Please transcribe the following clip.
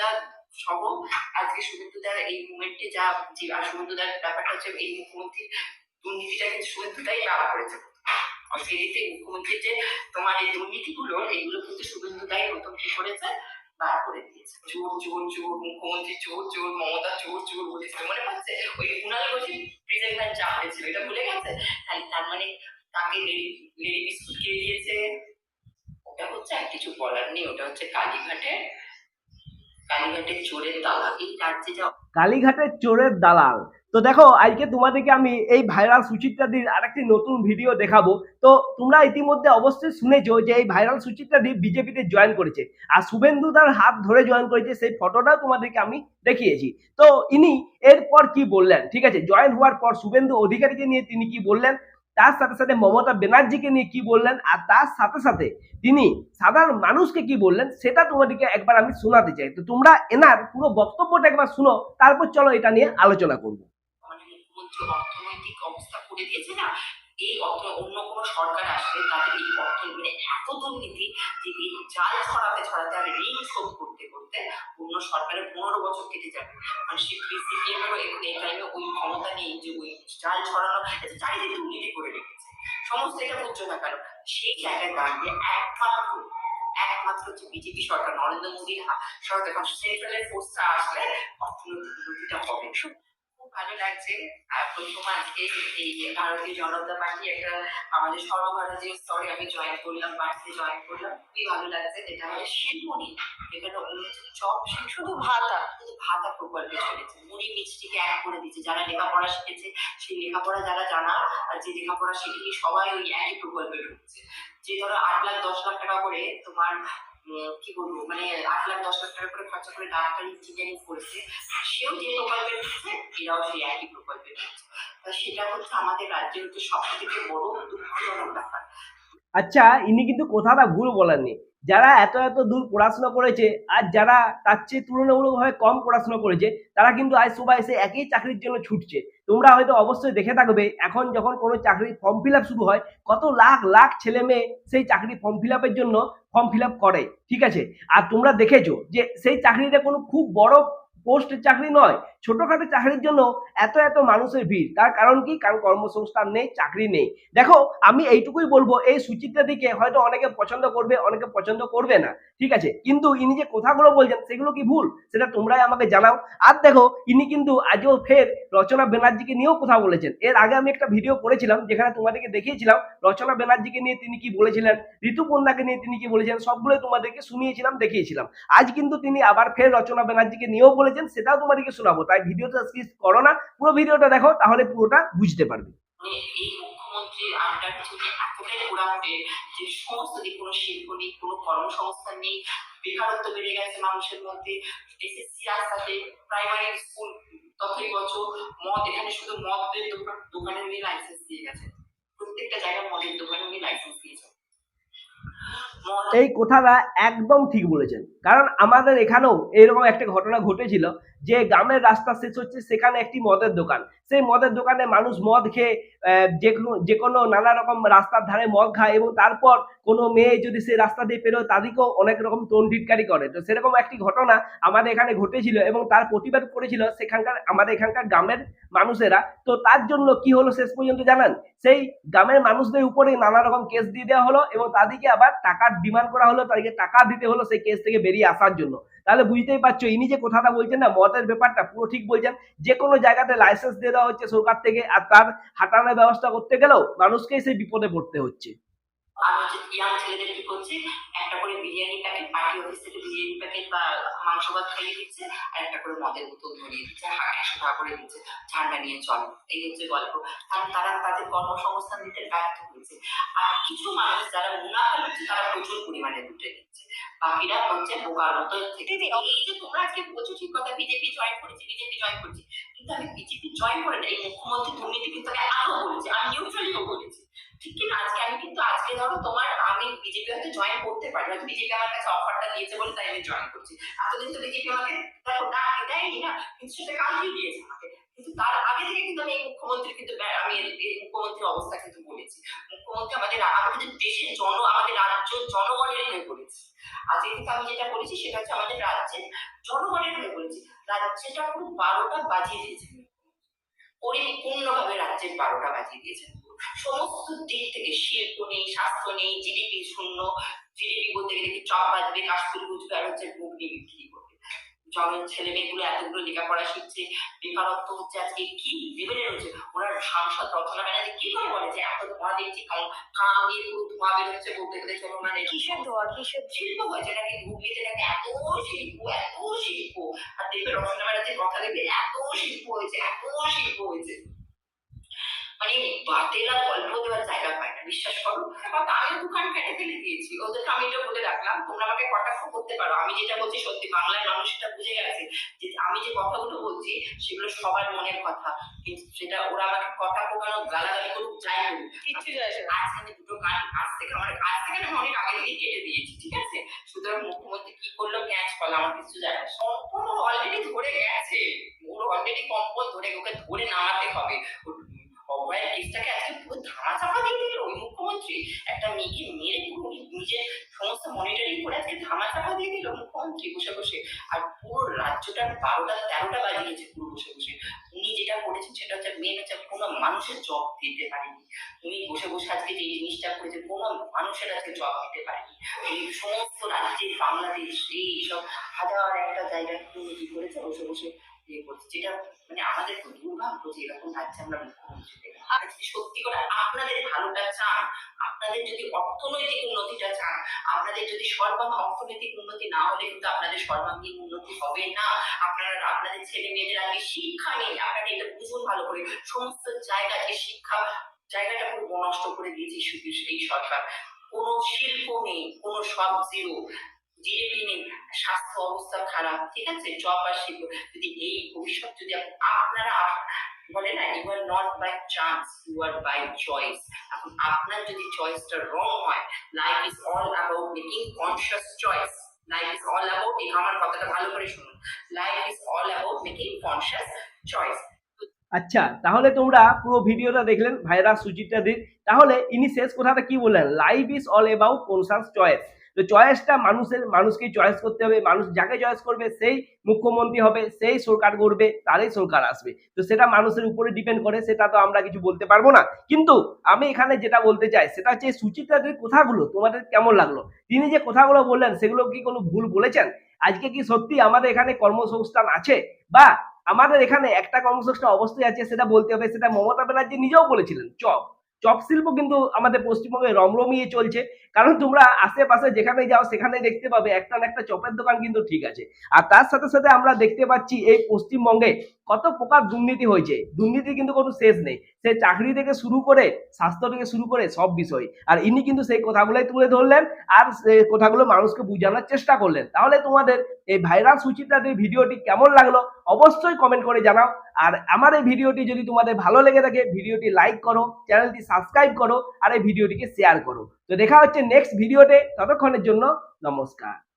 শুভেন্দুদা সহ। আজকে শুভেন্দুদার এই মুভমেন্টে যা যে, আর ব্যাপারটা হচ্ছে এই মুখ্যমন্ত্রীর দুর্নীতিটা কিন্তু শুভেন্দুদাই বার করেছে। অস্ট্রেলিয়াতে মুখ্যমন্ত্রীর যে তোমার এই দুর্নীতিগুলো এইগুলো কিন্তু শুভেন্দুদাই প্রথম কি করেছে? বার করে দিয়েছে। চোর চোর চোর মুখ্যমন্ত্রী চোর চোর মমতা চোর চোর বলেছিল। মনে পড়ছে? ওই কুণাল ঘোষের প্রেজেন্টার যা হয়েছিল, এটা ভুলে গেছে? তাহলে তার মানে তাকে লেডি বিস্কুট কে দিয়েছে? ওটা হচ্ছে আর কিছু বলার নেই। ওটা হচ্ছে কালীঘাটের কালীঘাটের চোরের দালাল। তো দেখো, আজকে তোমাদেরকে আমি এই ভাইরাল সুচিত্রাদির আরেকটি নতুন ভিডিও দেখাবো। তো তোমরা ইতিমধ্যে অবশ্যই শুনেছো যে এই ভাইরাল সুচিত্রা সুচিত্রাদি বিজেপিতে জয়েন করেছে। আর শুভেন্দু তার হাত ধরে জয়েন করেছে, সেই ফটোটাও তোমাদেরকে আমি দেখিয়েছি। তো ইনি এরপর কি বললেন? ঠিক আছে জয়েন হওয়ার পর শুভেন্দু অধিকারীকে নিয়ে তিনি কি বললেন? তার সাথে সাথে মমতা ব্যানার্জিকে নিয়ে কি বললেন? আর তার সাথে সাথে তিনি সাধারণ মানুষকে কি বললেন? সেটা তোমাদেরকে একবার আমি শোনাতে চাই। তো তোমরা এনার পুরো বক্তব্যটা একবার শুনো, তারপর চলো এটা নিয়ে আলোচনা করব। মানে এই অর্থ অন্য কোনো সরকার আসলে তাদের এই অর্থ মানে এত দুর্নীতি যে এই জাল ছড়াতে ছড়াতে আর ঋণ শোধ করতে করতে অন্য সরকারের পনেরো বছর কেটে যাবে। আর সে সিপিএমেরও এই টাইমে ওই ক্ষমতা নেই যে ওই জাল ছড়ানো চারিদিকে দুর্নীতি করে রেখেছে। সমস্ত এটা বুঝছ না কেন সেই জায়গায় দাঁড়িয়ে একমাত্র একমাত্র যে বিজেপি সরকার, নরেন্দ্র মোদীর সরকার, সেন্ট্রালের ফোর্সটা আসলে অর্থনৈতিক উন্নতিটা হবে। ভালো লাগছে আর প্রথম আজকে এই ভারতীয় জনতা পার্টি একটা আমাদের সর্বভারতীয় স্তরে আমি জয়েন করলাম পার্টিতে জয়েন করলাম। খুবই ভালো লাগছে যেটা আমাদের শিল্পনি এখানে চপ শুধু ভাতা। শুধু ভাতা প্রকল্পে চলেছে। মুড়ি মিষ্টিকে এক করে দিচ্ছে যারা লেখাপড়া শিখেছে সেই লেখাপড়া যারা জানা আর যে লেখাপড়া শিখেনি সবাই ওই একই প্রকল্পে ঢুকছে। যে ধরো আট লাখ দশ লাখ টাকা করে তোমার কি বলব মানে আট লাখ, দশ লাখ টাকা করে খরচা করে ডাক্তার ইঞ্জিনিয়ারিং করেছে সেও যে প্রকল্পে ঢুকছে এরাও সেই একই প্রকল্পে ঢুকছে সেটা হচ্ছে আমাদের রাজ্যের হচ্ছে সব থেকে বড় দুঃখজনক ব্যাপার। আচ্ছা ইনি কিন্তু কথাটা ভুল বলেননি। যারা এত এত দূর পড়াশোনা করেছে, আর যারা তার চেয়ে তুলনামূলকভাবে কম পড়াশোনা করেছে, তারা কিন্তু আজ সবাই এসে একই চাকরির জন্য ছুটছে। তোমরা হয়তো অবশ্যই দেখে থাকবে, এখন যখন কোনো চাকরির ফর্ম ফিল শুরু হয়, কত লাখ লাখ ছেলে মেয়ে সেই চাকরি ফর্ম ফিল জন্য ফর্ম ফিল করে, ঠিক আছে? আর তোমরা দেখেছ যে সেই চাকরিটা কোনো খুব বড় পোস্টের চাকরি নয়, ছোটখাটো চাকরির জন্য এত এত মানুষের ভিড়। তার কারণ কি? কারণ কর্মসংস্থান নেই, চাকরি নেই। দেখো, আমি এইটুকুই বলব, এই সুচিত্রা দিকে হয়তো অনেকে পছন্দ করবে, অনেকে পছন্দ করবে না। ঠিক আছে? কিন্তু ইনি যে কথাগুলো বলছেন, সেগুলো কি ভুল? সেটা তোমরাই আমাকে জানাও। আর দেখো, ইনি কিন্তু আজও ফের রচনা ব্যানার্জিকে নিয়েও কথা বলেছেন। এর আগে আমি একটা ভিডিও করেছিলাম, যেখানে তোমাদেরকে দেখিয়েছিলাম, রচনা ব্যানার্জিকে নিয়ে তিনি কি বলেছিলেন ঋতুপর্ণাকে নিয়ে তিনি কি বলেছেন সবগুলো তোমাদেরকে শুনিয়েছিলাম, দেখিয়েছিলাম। আজ কিন্তু তিনি আবার ফের রচনা ব্যানার্জিকে নিয়েও বলেছেন সেটাও তোমাদেরকে শোনাবো। তাই ভিডিওটা স্কিপ করো না, পুরো ভিডিওটা দেখো, তাহলে পুরোটা বুঝতে পারবে। মানে এই মুখ্যমন্ত্রীর যে সমস্ত শিল্প নেই, কোনো নেই, বেকারত্ব বেড়ে গেছে মানুষের মধ্যে প্রাইমারি স্কুল মদ, এখানে শুধু মদের দোকান উনি লাইসেন্স দিয়ে গেছে। প্রত্যেকটা জায়গায় মদের দোকানে উনি লাইসেন্স দিয়েছে। এই কথাটা একদম ঠিক বলেছেন। কারণ আমাদের এখানেও এরকম একটা ঘটনা ঘটেছিল। যে গ্রামের রাস্তা শেষ হচ্ছে, সেখানে একটি মদের দোকান। সেই মদের দোকানে মানুষ মদ খেয়ে যে কোনো যে কোনো নানা রকম রাস্তার ধারে মদ খায় এবং তারপর কোনো মেয়ে যদি সেই রাস্তা দিয়ে পেরোয় তাদেরকেও অনেক রকম টোন টিটকারি করে। তো সেরকম একটি ঘটনা আমাদের এখানে ঘটেছিল এবং তার প্রতিবাদ করেছিল সেখানকার, আমাদের এখানকার গ্রামের মানুষেরা। তো তার জন্য কি হলো শেষ পর্যন্ত জানান? সেই গ্রামের মানুষদের উপরে নানা রকম কেস দিয়ে দেওয়া হলো এবং তাদেরকে আবার টাকার ডিমান্ড করা হলো, তাদেরকে টাকা দিতে হলো সেই কেস থেকে বেরিয়ে আসার জন্য। তাহলে বুঝতেই পারছ, ইনি যে কথাটা বলছেন না মদের ব্যাপারটা পুরো ঠিক বলছেন। যে কোনো জায়গাতে লাইসেন্স দিয়ে দেওয়া হচ্ছে সরকার থেকে, আর তার হাঁটানোর ব্যবস্থা করতে গেলেও মানুষকেই সেই বিপদে পড়তে হচ্ছে। আর হচ্ছে ইয়াং ছেলেদের কি করছে? একটা করে বিরিয়ানি প্যাকেট পার্টি অফিস থেকে বিরিয়ানি প্যাকেট বা মাংস ভাত খাইয়ে দিচ্ছে আর একটা করে মদের বোতল ধরিয়ে দিচ্ছে একশো টাকা করে দিচ্ছে ঠান্ডা নিয়ে চল। এই হচ্ছে গল্প। কারণ তারা তাদের কর্মসংস্থান দিতে ব্যর্থ হয়েছে। আর কিছু মানুষ যারা মুনাফা হচ্ছে তারা প্রচুর পরিমাণে লুটে দিচ্ছে বাকিরা হচ্ছে বোকার মতো এই যে তোমরা আজকে বলছো ঠিক কথা বিজেপি জয়েন করেছি বিজেপি জয়েন করছি। কিন্তু আমি বিজেপি জয়েন করে না এই মুখ্যমন্ত্রী দুর্নীতি কিন্তু আমি আরও বলেছি আমি নিউট্রালিও বলেছি। ঠিক কি আজকে আমি কিন্তু, আজকে ধরো তোমার আমি বিজেপি হয়তো জয়েন করতে পারি, হয়তো বিজেপি আমার কাছে অফারটা দিয়েছে বলে তাই আমি জয়েন করছি। এতদিন তো বিজেপি আমাকে দেখো ডাক দেয়নি না, কিন্তু সেটা কালকেই দিয়েছে আমাকে। কিন্তু তার আগে থেকে কিন্তু আমি মুখ্যমন্ত্রী কিন্তু আমি মুখ্যমন্ত্রীর অবস্থা কিন্তু বলেছি। মুখ্যমন্ত্রী আমাদের আমাদের দেশের জন, আমাদের রাজ্য জনগণের হয়ে করেছি আজকে কিন্তু আমি যেটা বলেছি, সেটা হচ্ছে আমাদের রাজ্যের জনগণের হয়ে বলেছি। রাজ্যটা পুরো বারোটা বাজিয়ে দিয়েছেন পরিপূর্ণভাবে রাজ্যের বারোটা বাজিয়ে দিয়েছেন সমস্ত দিক থেকে শিল্প নেই স্বাস্থ্য নেই জিডিপি শূন্য জিডিপি বলতে গেলে কি চপ বাজবে কাশফুল বুঝবে আর হচ্ছে ঘুগনি বিক্রি করবে। জনের ছেলে মেয়েগুলো এতগুলো লেখাপড়া শিখছে বেকারত্ব হচ্ছে আজকে কি লেভেলের হচ্ছে ওনার সাংসদ রচনা ব্যানার্জি কি করে বলে যে এত ধোঁয়া দেখছি কাম দিয়ে পুরো ধোঁয়া বেরোচ্ছে বলতে গেলে চলো না কিসের দোয়া কিসের শিল্প হয়েছে নাকি হুগলিতে নাকি এত শিল্প এত শিল্প? আর দেখবে রচনা ব্যানার্জির কথা দেখবে এত শিল্প হয়েছে এত শিল্প হয়েছে। মানে বাতেলা গল্প দেওয়ার জায়গা পায় না বিশ্বাস করো। বা আমিও দোকান কেটে ফেলে দিয়েছি ওদেরকে আমি এটা বলে রাখলাম তোমরা আমাকে কটাক্ষ করতে পারো। আমি যেটা বলছি সত্যি বাংলার মানুষ সেটা বুঝে গেছে যে আমি যে কথাগুলো বলছি সেগুলো সবার মনের কথা। কিন্তু সেটা ওরা আমাকে কথা কোকানো গালাগালি করুক যাই করুক কিচ্ছু যায় আসে না। আজ আমি দুটো গান আজ থেকে আমার আজ থেকে আমি অনেক আগে থেকে কেটে দিয়েছি ঠিক আছে? সুতরাং মুখ্যমন্ত্রী কি করল ক্যাচ করল আমার কিছু যায় না সম্পূর্ণ অলরেডি ধরে গেছে। ওর অলরেডি কম্পল ধরে ওকে ধরে নামাতে হবে। অভয়ের কেসটাকে আজকে পুরো চাপা দিয়ে দিল। ওই মুখ্যমন্ত্রী একটা মেয়েকে মেরে পুরো নিজের সমস্ত মনিটরিং করে আজকে ধামা চাপা দিয়ে দিল মুখ্যমন্ত্রী বসে বসে। আর পুরো রাজ্যটার বারোটা, তেরোটা বাজিয়েছে পুরো বসে বসে। উনি যেটা করেছেন সেটা হচ্ছে মেন হচ্ছে কোনো মানুষের জব দিতে পারেনি। উনি বসে বসে আজকে যে জিনিসটা করেছে কোনো মানুষের আজকে জব দিতে পারেনি। এই সমস্ত রাজ্যে, বাংলাদেশ, এই সব হাজার একটা জায়গায় উন্নতি করেছে? বসে বসে মানে আপনাদের যদি অর্থনৈতিক উন্নতিটা চান, আপনাদের যদি সর্বাঙ্গ অর্থনৈতিক উন্নতি না হলে কিন্তু আপনাদের সর্বাঙ্গীন উন্নতি হবে না। আপনারা, আপনাদের ছেলে মেয়েদের আগে শিক্ষা নেই আপনারা এটা বুঝুন ভালো করে। সমস্ত জায়গাতে শিক্ষা, জায়গাটা পুরো নষ্ট করে দিয়েছে এই সরকার। কোনো শিল্প নেই, কোনো সব জিরো জিডিপি নেই, স্বাস্থ্য অবস্থা খারাপ, ঠিক আছে? জব আর যদি এই ভবিষ্যৎ যদি আপনারা আপ- বলে না you are not by chance you are by choice এখন আপনার যদি চয়েসটা রং হয় life is all about making conscious choice life is all about আমার কথাটা ভালো করে শুনুন। Life is all about making conscious choice আচ্ছা তাহলে তোমরা পুরো ভিডিওটা দেখলেন ভাইরা সুচিত্রা দির তাহলে ইনি শেষ কথাটা কি বললেন? Life is all about conscious choice তো চয়েসটা মানুষের, মানুষকে চয়েস করতে হবে, মানুষ যাকে চয়েস করবে, সেই মুখ্যমন্ত্রী হবে, সেই সরকার করবে তারই সরকার আসবে। তো সেটা মানুষের উপরে ডিপেন্ড করে, সেটা তো আমরা কিছু বলতে পারব না। কিন্তু আমি এখানে যেটা বলতে চাই, সেটা হচ্ছে সুচিত্রাদের কথাগুলো, তোমাদের কেমন লাগল? তিনি যে কথাগুলো বললেন, সেগুলো কি কোনো ভুল বলেছেন? আজকে কি সত্যি আমাদের এখানে কর্মসংস্থান আছে? বা আমাদের এখানে একটা কর্মসংস্থান অবশ্যই আছে, সেটা বলতে হবে, সেটা মমতা ব্যানার্জি নিজেও বলেছিলেন, চপ। চপ শিল্প কিন্তু আমাদের পশ্চিমবঙ্গে রমরমিয়ে চলছে। কারণ তোমরা আশেপাশে যেখানে যাও সেখানে দেখতে পাবে একটা না একটা চপের দোকান কিন্তু ঠিক আছে। আর তার সাথে সাথে আমরা দেখতে পাচ্ছি এই পশ্চিমবঙ্গে কত প্রকার দুর্নীতি হয়েছে। দুর্নীতি কিন্তু কোনো শেষ নেই। সে চাকরি থেকে শুরু করে, স্বাস্থ্য থেকে শুরু করে সব বিষয়। আর ইনি কিন্তু সেই কথাগুলোই তুলে ধরলেন আর সেই কথাগুলো মানুষকে বোঝানোর চেষ্টা করলেন। তাহলে তোমাদের এই ভাইরাল সুচিত্রাদের ভিডিওটি কেমন লাগল অবশ্যই কমেন্ট করে জানাও। আর আমার এই ভিডিওটি যদি তোমাদের ভালো লেগে থাকে, ভিডিওটি লাইক করো, চ্যানেলটি সাবস্ক্রাইব করো, আর এই ভিডিওটিকে শেয়ার করো। তো দেখা হচ্ছে নেক্সট ভিডিওতে, ততক্ষণের জন্য নমস্কার।